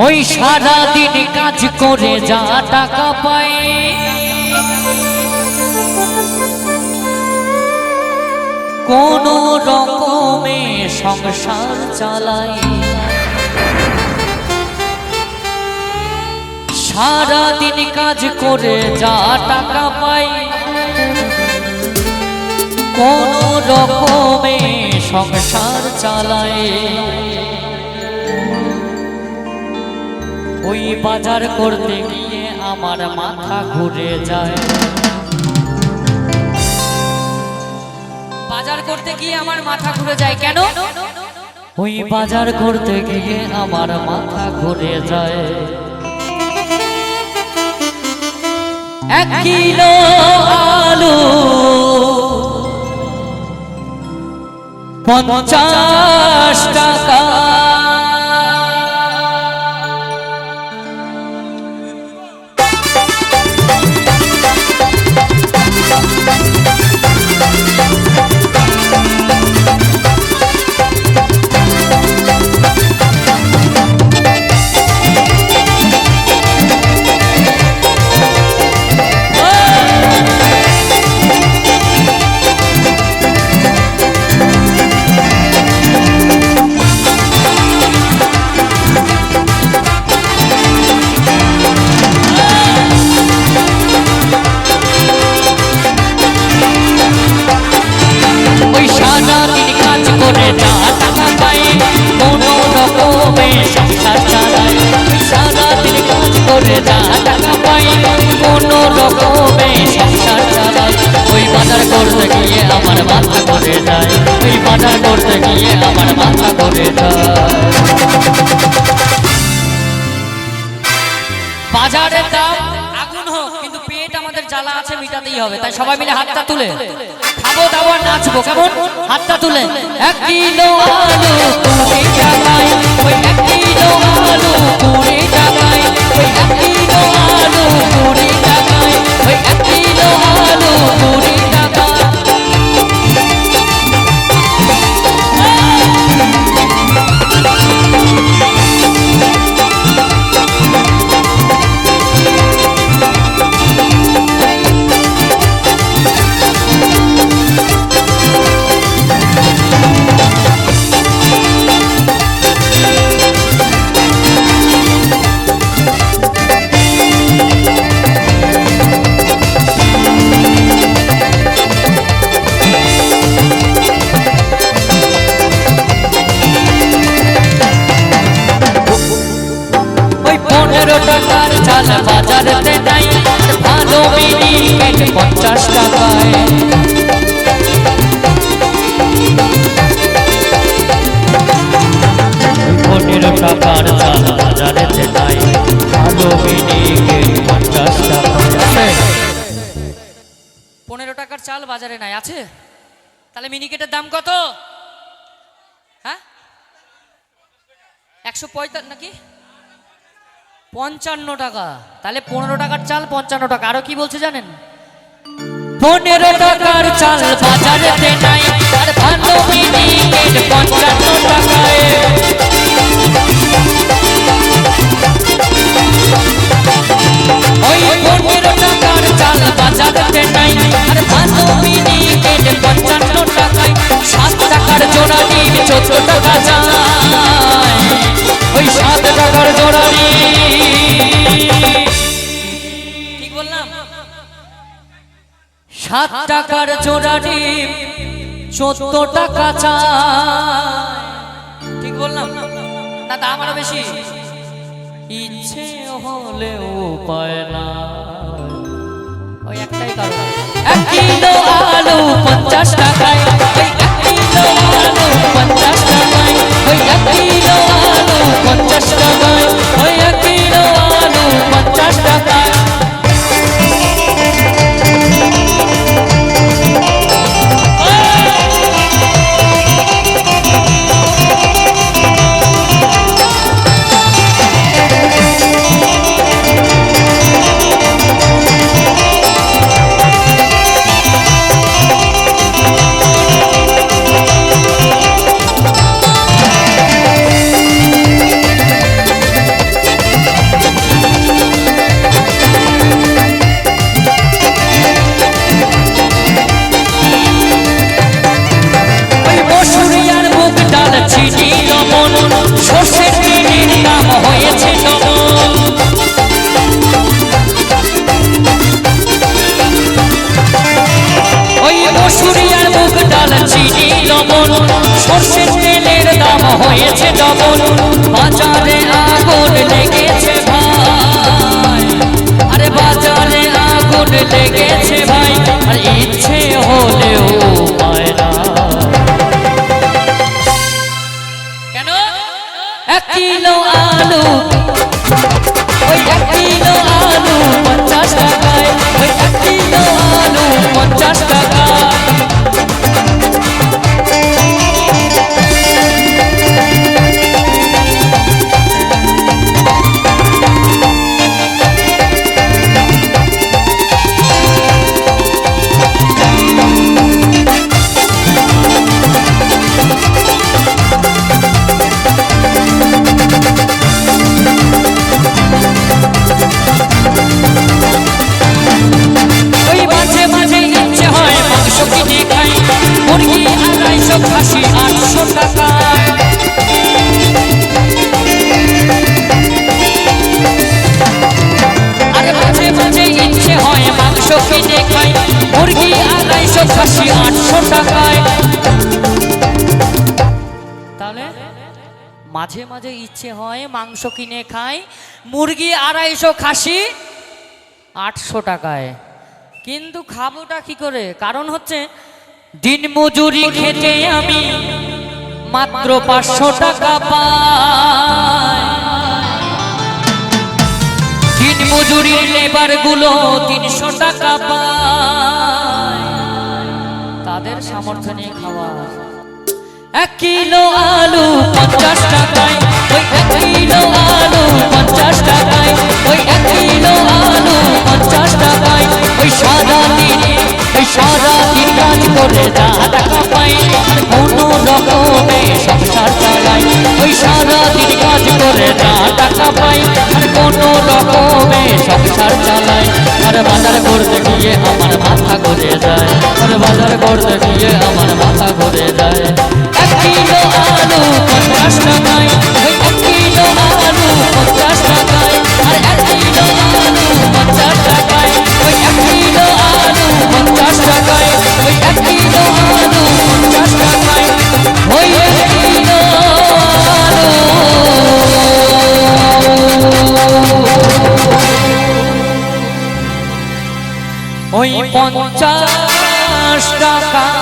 ওই সারা দিন কাজ করে যা টাকা পাই কোন রকমে সংসার চালাই। সারা দিন কাজ করে যা টাকা পাই কোন রকমে সংসার চালায় ওই বাজার করতে গিয়ে আমার মাথা ঘুরে যায়। বাজার করতে গিয়ে আমার মাথা ঘুরে যায় কেন? ওই বাজার করতে গিয়ে আমার মাথা ঘুরে যায়। এক কিলো আলু, পঞ্চাশ টাকা বাজার করতে গিয়ে আমার মাথা যায়। বাজারের দাম আগুন হোক, কিন্তু পেট আমাদের জ্বালা আছে, মিটাতেই হবে। তাই সবাই মিলে হাতটা তুলে। খাব দাবো নাচবো, কেমন? হাতটা তুলে। এক কিলো আলু কুড়ি টাকায়, ওই এক কিলো আলু কুড়ি টাকায়, ওই এক কিলো আলু পনেরো টাকার চাল বাজারে নাই, আছে? তাহলে মিনিকেটের দাম কত? হ্যাঁ? একশো পঁয়তান্ন নাকি? পঞ্চান্ন টাকা। তাহলে পনেরো টাকার চাল পঞ্চান্ন টাকা। আরও কি বলছে জানেন? পনেরো টাকার চাল বাজারেতে নাই আর ভালো মিনিকেট পঞ্চান্ন টাকায়। জোড়া ডিম চোদ্দ টাকা চায় ঠিক বললাম? না দাম আরও বেশি। ইচ্ছে হলেও উপায় না। ওই একটাই কারণ এক কিলো আলু হয়েছে ডবল বাজারে আগুন লেগেছে ভাই। আরে বাজারে আগুন লেগেছে ভাই, আর ইচ্ছে হলেও কেন? এক কিলো আলু, ওই এক কিলো আলু পঞ্চাশ টাকা। মাঝে মাঝে ইচ্ছে হয় মাংস কিনে খাই। মুরগি আড়াইশো খাসি, আটশো টাকায়। কিন্তু খাবোটা কি করে? কারণ হচ্ছে দিন মজুরি খেটে আমি মাত্র পাঁচশো টাকা পাই। দিন মজুরির লেবারগুলো তিনশো টাকা পায় তাদের সামর্থ্য নিয়ে খাওয়া। এক কিলো আলু পঞ্চাশ টাকায়, ওই এক কিলো আলু পঞ্চাশ টাকায়, ওই এক কিলো আলু পঞ্চাশ টাকায়, ওই সারা দিন, ওই সারা দিন কাজ করে যা টাকা পাই কোনো রকমে সংসার চালাই ওই সারা দিন কাজ করে যা টাকা পাই কোনো রকমে সংসার চালাই আর বাজার করতে গিয়ে আমার মাথা ঘুরে যায় আর বাজার করতে গিয়ে আমার মাথা ঘুরে যায় এক কিলো আলু পঞ্চাশ টাকায় পঞ্চাশ টাকা।